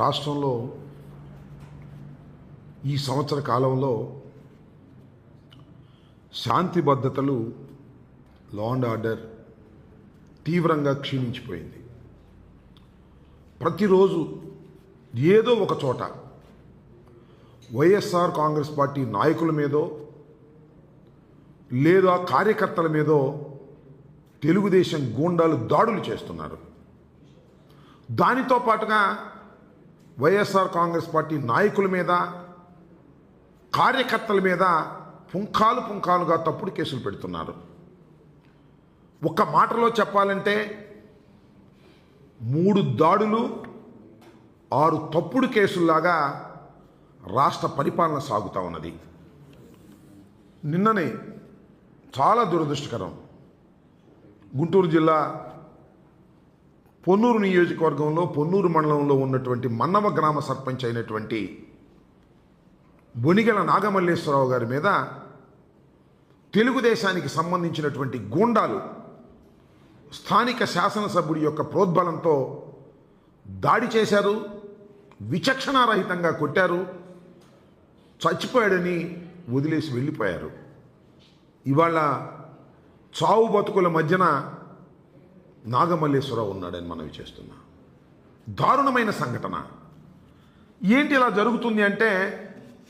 రాష్ట్రంలో ఈ సంవత్సర కాలంలో శాంతి భద్రతలు లా అండ్ ఆర్డర్ తీవ్రంగా క్షీణించిపోయింది. ప్రతిరోజు ఏదో ఒక చోట వైఎస్ఆర్ కాంగ్రెస్ పార్టీ నాయకుల మీదో లేదా కార్యకర్తల మీదో తెలుగుదేశం గూండాలు దాడులు చేస్తున్నారు. దానితో పాటుగా వైఎస్ఆర్ కాంగ్రెస్ పార్టీ నాయకుల మీద కార్యకర్తల మీద పుంఖాలు పుంఖాలుగా తప్పుడు కేసులు పెడుతున్నారు. ఒక్క మాటలో చెప్పాలంటే మూడు దాడులు ఆరు తప్పుడు కేసుల్లాగా రాష్ట్ర పరిపాలన సాగుతూ ఉన్నది. నిన్ననే చాలా దురదృష్టకరం. గుంటూరు జిల్లా పొన్నూరు నియోజకవర్గంలో పొన్నూరు మండలంలో ఉన్నటువంటి మన్నవ గ్రామ సర్పంచ్ అయినటువంటి బొనిగల నాగమల్లేశ్వరరావు గారి మీద తెలుగుదేశానికి సంబంధించినటువంటి గూండాలు స్థానిక శాసనసభ్యుడి యొక్క ప్రోద్బలంతో దాడి చేశారు విచక్షణారహితంగా కొట్టారు చచ్చిపోయాడని వదిలేసి వెళ్ళిపోయారు. ఇవాళ చావు బతుకుల మధ్యన నాగమల్లేశ్వరరావు ఉన్నాడని మనవి చేస్తున్నా. దారుణమైన సంఘటన. ఏంటి ఇలా జరుగుతుంది అంటే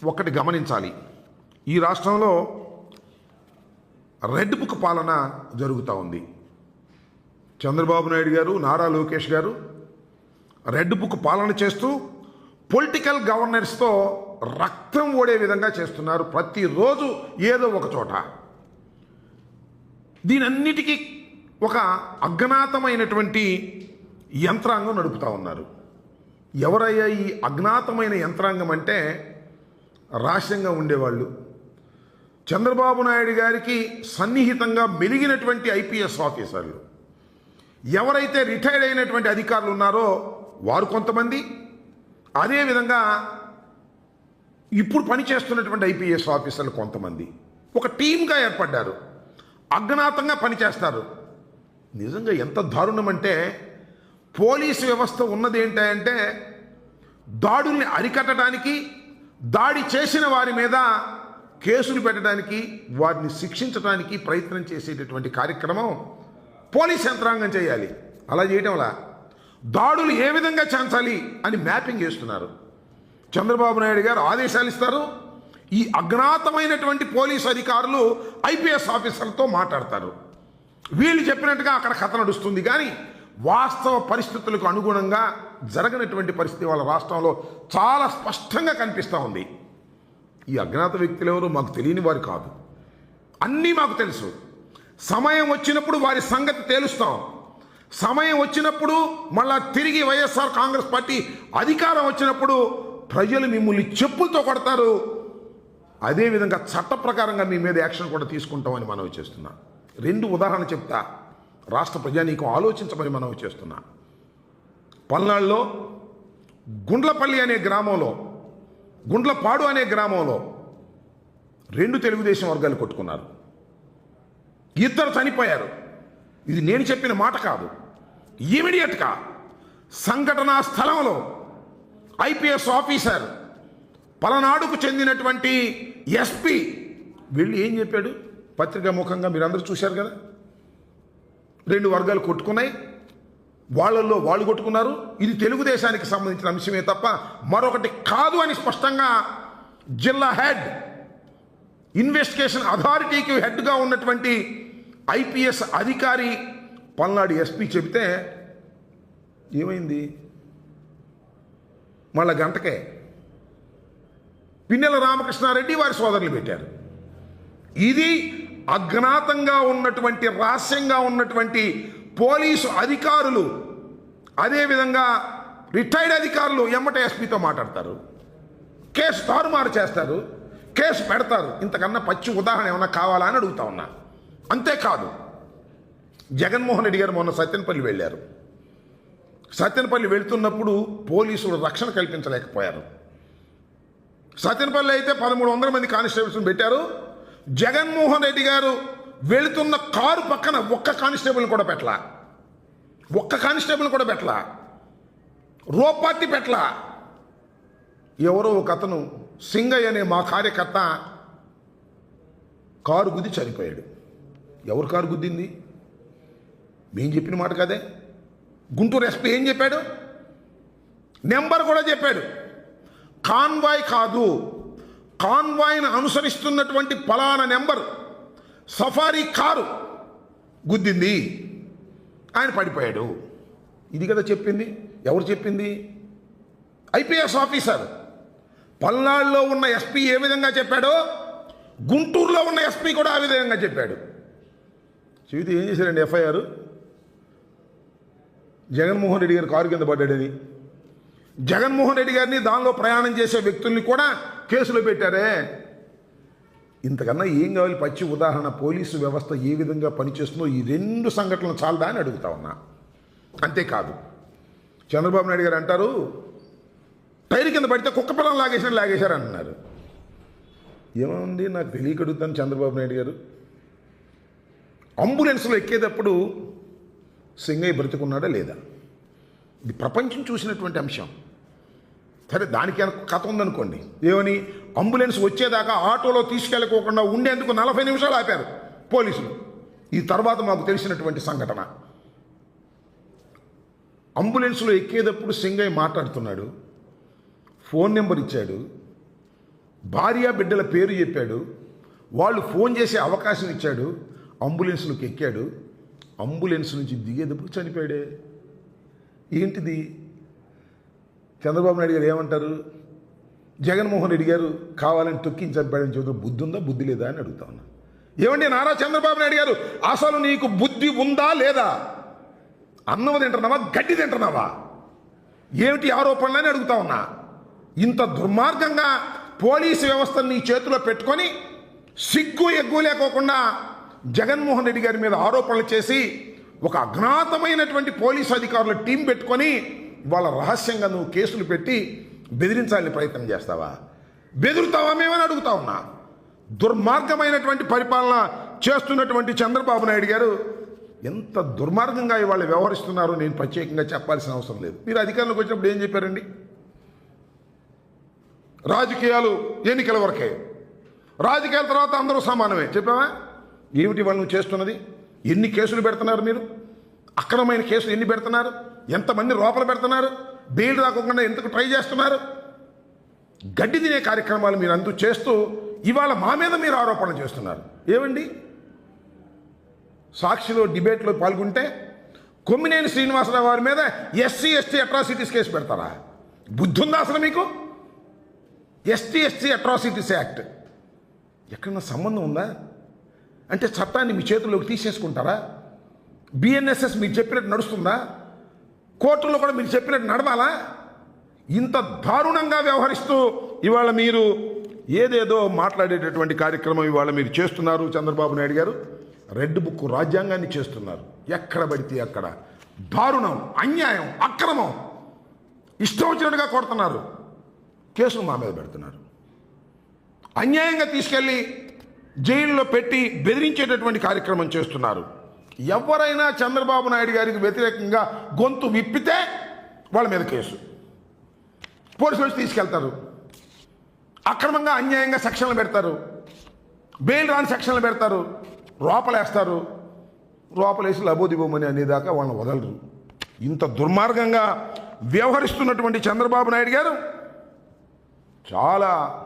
ఒకటి గమనించాలి. ఈ రాష్ట్రంలో రెడ్ బుక్ పాలన జరుగుతూ ఉంది. చంద్రబాబు నాయుడు గారు నారా లోకేష్ గారు రెడ్ బుక్ పాలన చేస్తూ పొలిటికల్ గవర్నెన్స్తో రక్తం ఓడే విధంగా చేస్తున్నారు. ప్రతిరోజు ఏదో ఒక చోట. దీనన్నిటికీ ఒక అజ్ఞాతమైనటువంటి యంత్రాంగం నడుపుతా ఉన్నారు. ఎవరయ్యా ఈ అజ్ఞాతమైన యంత్రాంగం అంటే రాష్ట్రంగా ఉండేవాళ్ళు. చంద్రబాబు నాయుడు గారికి సన్నిహితంగా మెలిగినటువంటి ఐపీఎస్ ఆఫీసర్లు. ఎవరైతే రిటైర్డ్ అయినటువంటి అధికారులు ఉన్నారో వారు కొంతమంది. అదేవిధంగా ఇప్పుడు పనిచేస్తున్నటువంటి ఐపీఎస్ ఆఫీసర్లు కొంతమంది. ఒక టీమ్గా ఏర్పడ్డారు. అజ్ఞాతంగా పనిచేస్తారు నిజంగా ఎంత దారుణం అంటే పోలీసు వ్యవస్థ ఉన్నది ఏంటంటే దాడుల్ని అరికట్టడానికి దాడి చేసిన వారి మీద కేసులు పెట్టడానికి వారిని శిక్షించడానికి ప్రయత్నం చేసేటటువంటి కార్యక్రమం పోలీస్ యంత్రాంగం చేయాలి. అలా చేయటం వల్ల దాడులు ఏ విధంగా చేంచాలి అని మ్యాపింగ్ చేస్తున్నారు. చంద్రబాబు నాయుడు గారు ఆదేశాలు ఇస్తారు. ఈ అజ్ఞాతమైనటువంటి పోలీసు అధికారులు ఐపీఎస్ ఆఫీసర్లతో మాట్లాడతారు. వీళ్ళు చెప్పినట్టుగా అక్కడ కథ నడుస్తుంది కానీ వాస్తవ పరిస్థితులకు అనుగుణంగా జరగనటువంటి పరిస్థితి వాళ్ళ రాష్ట్రంలో చాలా స్పష్టంగా కనిపిస్తూ ఉంది. ఈ అజ్ఞాత వ్యక్తులు ఎవరు మాకు తెలియని వారు కాదు. అన్నీ మాకు తెలుసు. సమయం వచ్చినప్పుడు వారి సంగతి తేలుస్తాం. సమయం వచ్చినప్పుడు మళ్ళా తిరిగి వైఎస్ఆర్ కాంగ్రెస్ పార్టీ అధికారం వచ్చినప్పుడు ప్రజలు మిమ్మల్ని చెప్పులతో కొడతారు. అదేవిధంగా చట్ట ప్రకారంగా మీ మీద యాక్షన్ కూడా తీసుకుంటామని మనవి చేస్తున్నాను రెండు ఉదాహరణ చెప్తా. రాష్ట్ర ప్రజానీకం ఆలోచించమని మనం చేస్తున్నా. పల్నాడులో గుండ్లపల్లి అనే గ్రామంలో గుండ్లపాడు అనే గ్రామంలో రెండు తెలుగుదేశం వర్గాలు కొట్టుకున్నారు. ఇద్దరు చనిపోయారు. ఇది నేను చెప్పిన మాట కాదు. ఇమీడియట్గా సంఘటనా స్థలంలో ఐపీఎస్ ఆఫీసర్ పలనాడుకు చెందినటువంటి ఎస్పీ వెళ్ళి ఏం చెప్పాడు? పత్రికా ముఖంగా మీరందరూ చూశారు కదా? రెండు వర్గాలు కొట్టుకున్నాయి. వాళ్ళల్లో వాళ్ళు కొట్టుకున్నారు. ఇది తెలుగుదేశానికి సంబంధించిన అంశమే తప్ప మరొకటి కాదు అని స్పష్టంగా జిల్లా హెడ్ ఇన్వెస్టిగేషన్ అథారిటీకి హెడ్గా ఉన్నటువంటి ఐపీఎస్ అధికారి పల్నాడు ఎస్పీ చెబితే ఏమైంది? మళ్ళా గంటకే. పిన్నెల రామకృష్ణారెడ్డి వారి సోదరులు పెట్టారు. ఇది అజ్ఞాతంగా ఉన్నటువంటి రహస్యంగా ఉన్నటువంటి పోలీసు అధికారులు అదేవిధంగా రిటైర్డ్ అధికారులు ఎమ్మట ఎస్పీతో మాట్లాడతారు. కేసు తారుమారు చేస్తారు. కేసు పెడతారు. ఇంతకన్నా పచ్చి ఉదాహరణ ఏమైనా కావాలా అని అడుగుతా ఉన్నా. అంతేకాదు జగన్మోహన్ రెడ్డి గారు మొన్న సత్యనపల్లి వెళ్ళారు. సత్యనపల్లి వెళ్తున్నప్పుడు పోలీసులు రక్షణ కల్పించలేకపోయారు. సత్యనపల్లి అయితే పదమూడు వందల మంది కానిస్టేబుల్స్ని పెట్టారు. జగన్మోహన్ రెడ్డి గారు వెళుతున్న కారు పక్కన ఒక్క కానిస్టేబుల్ కూడా పెట్టలా. ఒక్క కానిస్టేబుల్ కూడా పెట్టలా. రో పెట్టలా. ఎవరో ఒక అతను సింగయ్య అనే మా కార్యకర్త కారు గుద్ది చనిపోయాడు. ఎవరు కారు గుద్దింది? మేం చెప్పిన మాట కదే? గుంటూరు ఎస్పీ ఏం చెప్పాడు? నెంబర్ కూడా చెప్పాడు. కాన్వాయ్ కాదు. కాన్వాయ్ను అనుసరిస్తున్నటువంటి ఫలానా నెంబర్ సఫారీ కారు గుద్దింది. ఆయన పడిపోయాడు. ఇది కదా చెప్పింది. ఎవరు చెప్పింది? IPS officer. పల్నాడులో ఉన్న ఎస్పీ ఏ విధంగా చెప్పాడో గుంటూరులో ఉన్న ఎస్పీ కూడా ఆ విధంగా చెప్పాడు. చెబితే ఏం చేశారండి ఎఫ్ఐఆర్? జగన్మోహన్ రెడ్డి గారు కారు కింద పడ్డాడని. జగన్మోహన్ రెడ్డి గారిని దానిలో ప్రయాణం చేసే వ్యక్తుల్ని కూడా కేసులో పెట్టారే. ఇంతకన్నా ఏం కావాలి? పచ్చి ఉదాహరణ పోలీసు వ్యవస్థ ఏ విధంగా పనిచేస్తుందో ఈ రెండు సంఘటనలు చాలదా అని అడుగుతా ఉన్నా. అంతేకాదు చంద్రబాబు నాయుడు గారు అంటారు టైర్ కింద పడితే కుక్క పిల్లలు లాగేసారు లాగేశారు అంటున్నారు ఏముంది? నాకు తెలియక అడుగుతాను చంద్రబాబు నాయుడు గారు. అంబులెన్స్లో ఎక్కేటప్పుడు సింగయ్య బ్రతికున్నాడా లేదా? ఇది ప్రపంచం చూసినటువంటి అంశం. సరే దానికి కథ ఉందనుకోండి. ఏమని? అంబులెన్స్ వచ్చేదాకా ఆటోలో తీసుకెళ్ళకోకుండా ఉండేందుకు నలభై నిమిషాలు ఆపారు పోలీసులు. ఈ తర్వాత మాకు తెలిసినటువంటి సంఘటన. అంబులెన్స్లో ఎక్కేటప్పుడు సింగయ్య మాట్లాడుతున్నాడు. ఫోన్ నెంబర్ ఇచ్చాడు. భార్య బిడ్డల పేరు చెప్పాడు. వాళ్ళు ఫోన్ చేసే అవకాశం ఇచ్చాడు. అంబులెన్స్లోకి ఎక్కాడు. అంబులెన్స్ నుంచి దిగేటప్పుడు చనిపోయాడే. ఏంటిది? చంద్రబాబు నాయుడు గారు ఏమంటారు? జగన్మోహన్ రెడ్డి గారు కావాలని తొక్కించి చంపాడని చెబుతూ బుద్ధి ఉందా? బుద్ధి లేదా అని అడుగుతా ఉన్నా. ఏమండి నారా చంద్రబాబు నాయుడు గారు అసలు నీకు బుద్ధి ఉందా లేదా? అన్నం తింటున్నావా? గడ్డి తింటున్నావా? ఏమిటి ఆరోపణలని అడుగుతా ఉన్నా. ఇంత దుర్మార్గంగా పోలీసు వ్యవస్థను నీ చేతిలో పెట్టుకొని సిగ్గు ఎగ్గు లేకోకుండా జగన్మోహన్ రెడ్డి గారి మీద ఆరోపణలు చేసి ఒక అజ్ఞాతమైనటువంటి పోలీసు అధికారుల టీం పెట్టుకొని వాళ్ళ రహస్యంగా నువ్వు కేసులు పెట్టి బెదిరించాలని ప్రయత్నం చేస్తావా? బెదురుతావా మేమని అడుగుతా ఉన్నా? దుర్మార్గమైనటువంటి పరిపాలన చేస్తున్నటువంటి చంద్రబాబు నాయుడు గారు ఎంత దుర్మార్గంగా ఇవాళ వ్యవహరిస్తున్నారో నేను ప్రత్యేకంగా చెప్పాల్సిన అవసరం లేదు. మీరు అధికారంలోకి వచ్చినప్పుడు ఏం చెప్పారండి? రాజకీయాలు ఎన్నికల వరకే. రాజకీయాల తర్వాత అందరూ సమానమే. చెప్పావా? ఏమిటి వాళ్ళు నువ్వు చేస్తున్నది? ఎన్ని కేసులు పెడుతున్నారు మీరు? అక్రమమైన కేసులు ఎన్ని పెడుతున్నారు? ఎంతమంది లోపల పెడుతున్నారు? బెయిల్ రాకుండా ఎందుకు ట్రై చేస్తున్నారు? గడ్డి తినే కార్యక్రమాలు మీరు అందు చేస్తూ ఇవాళ మా మీద మీరు ఆరోపణలు చేస్తున్నారు. ఏమండి? సాక్షిలో డిబేట్లో పాల్గొంటే కొమ్మినేని శ్రీనివాసరావు వారి మీద ఎస్సీ ఎస్టీ అట్రాసిటీస్ కేసు పెడతారా? బుద్ధుందా అసలు మీకు? ఎస్టీ ఎస్టీ అట్రాసిటీస్ యాక్ట్ ఎక్కడన్నా సంబంధం ఉందా? అంటే చట్టాన్ని మీ చేతుల్లోకి తీసేసుకుంటారా? బిఎన్ఎస్ఎస్ మీరు చెప్పినట్టు నడుస్తుందా? కోర్టులో కూడా మీరు చెప్పినట్టు నడవాలా? ఇంత దారుణంగా వ్యవహరిస్తూ ఇవాళ మీరు ఏదేదో మాట్లాడేటటువంటి కార్యక్రమం ఇవాళ మీరు చేస్తున్నారు చంద్రబాబు నాయుడు గారు. రెడ్ బుక్ రాజ్యాంగాన్ని చేస్తున్నారు. ఎక్కడ పడితే అక్కడ. దారుణం అన్యాయం అక్రమం. ఇష్టం వచ్చినట్టుగా కొడుతున్నారు. కేసులు మా మీద పెడుతున్నారు. అన్యాయంగా తీసుకెళ్ళి జైల్లో పెట్టి బెదిరించేటటువంటి కార్యక్రమం చేస్తున్నారు. ఎవరైనా చంద్రబాబు నాయుడు గారికి వ్యతిరేకంగా గొంతు విప్పితే వాళ్ళ మీద కేసు. పోలీసులు వచ్చి తీసుకెళ్తారు. అక్రమంగా అన్యాయంగా సెక్షన్లు పెడతారు. బెయిల్ రాని సెక్షన్లు పెడతారు. లోపలేస్తారు లోపలేసి లబోదిబోమని అనేదాకా వాళ్ళని వదలరు. ఇంత దుర్మార్గంగా వ్యవహరిస్తున్నటువంటి చంద్రబాబు నాయుడు గారు చాలా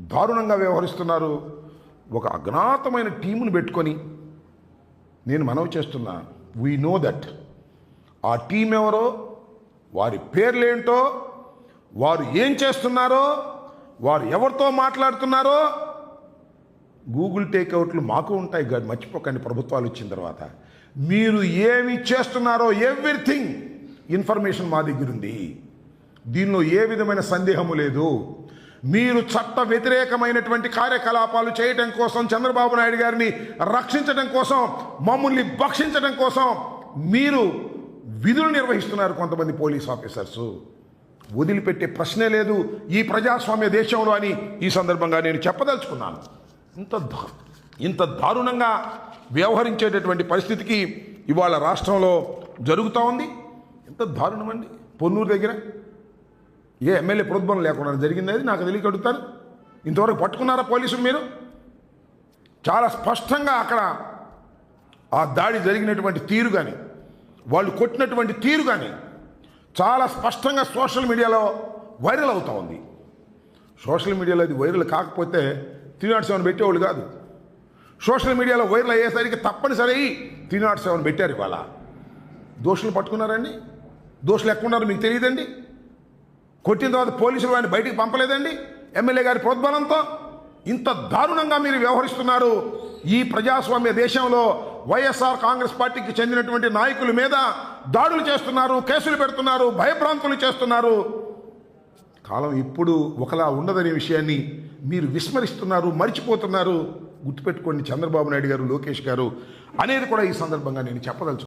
దారుణంగా వ్యవహరిస్తున్నారు. ఒక అజ్ఞాతమైన టీమును పెట్టుకొని నేను మనవి చేస్తున్నా. వీ నో దట్ ఆ టీం ఎవరో వారి పేర్లేంటో వారు ఏం చేస్తున్నారో వారు ఎవరితో మాట్లాడుతున్నారో గూగుల్ టేక్అవుట్లు మాకు ఉంటాయి కాదు మర్చిపోకండి ప్రభుత్వాలు వచ్చిన తర్వాత. మీరు ఏమి చేస్తున్నారో ఎవ్రీథింగ్ ఇన్ఫర్మేషన్ మా దగ్గర ఉంది దీనిలో ఏ విధమైన సందేహము లేదు. మీరు చట్ట వ్యతిరేకమైనటువంటి కార్యకలాపాలు చేయటం కోసం చంద్రబాబు నాయుడు గారిని రక్షించడం కోసం మమ్మల్ని భక్షించడం కోసం మీరు విధులు నిర్వహిస్తున్నారు కొంతమంది పోలీస్ ఆఫీసర్స్. వదిలిపెట్టే ప్రశ్నే లేదు ఈ ప్రజాస్వామ్య దేశంలో అని ఈ సందర్భంగా నేను చెప్పదలుచుకున్నాను. ఇంత ఇంత దారుణంగా వ్యవహరించేటటువంటి పరిస్థితికి ఇవాళ రాష్ట్రంలో జరుగుతూ ఉంది. ఎంత దారుణం అండి? పొన్నూరు దగ్గర? ఏ ఎమ్మెల్యే ప్రోద్బలం లేకుండా జరిగింది అది నాకు తెలియక అడుగుతారు. ఇంతవరకు పట్టుకున్నారా పోలీసులు మీరు? చాలా స్పష్టంగా అక్కడ ఆ దాడి జరిగినటువంటి తీరు కానీ వాళ్ళు కొట్టినటువంటి తీరు కానీ చాలా స్పష్టంగా సోషల్ మీడియాలో వైరల్ అవుతా ఉంది. సోషల్ మీడియాలో అది వైరల్ కాకపోతే త్రీ నాట్ సెవెన్ పెట్టేవాళ్ళు కాదు. సోషల్ మీడియాలో వైరల్ అయ్యేసరికి తప్పనిసరి త్రీ నాట్ సెవెన్ పెట్టారు ఇవాళ. దోషులు పట్టుకున్నారండి? దోషులు ఎక్కున్నారు మీకు తెలియదండి? కొట్టిన తర్వాత పోలీసులు వాడిని బయటికి పంపలేదండి? ఎమ్మెల్యే గారి ప్రోద్బలంతో? ఇంత దారుణంగా మీరు వ్యవహరిస్తున్నారు. ఈ ప్రజాస్వామ్య దేశంలో వైఎస్ఆర్ కాంగ్రెస్ పార్టీకి చెందినటువంటి నాయకుల మీద దాడులు చేస్తున్నారు కేసులు పెడుతున్నారు భయభ్రాంతులు చేస్తున్నారు. కాలం ఇప్పుడు ఒకలా ఉండదనే విషయాన్ని మీరు విస్మరిస్తున్నారు మర్చిపోతున్నారు. గుర్తుపెట్టుకోండి చంద్రబాబు నాయుడు గారు లోకేష్ గారు అనేది కూడా ఈ సందర్భంగా నేను చెప్పదలుచు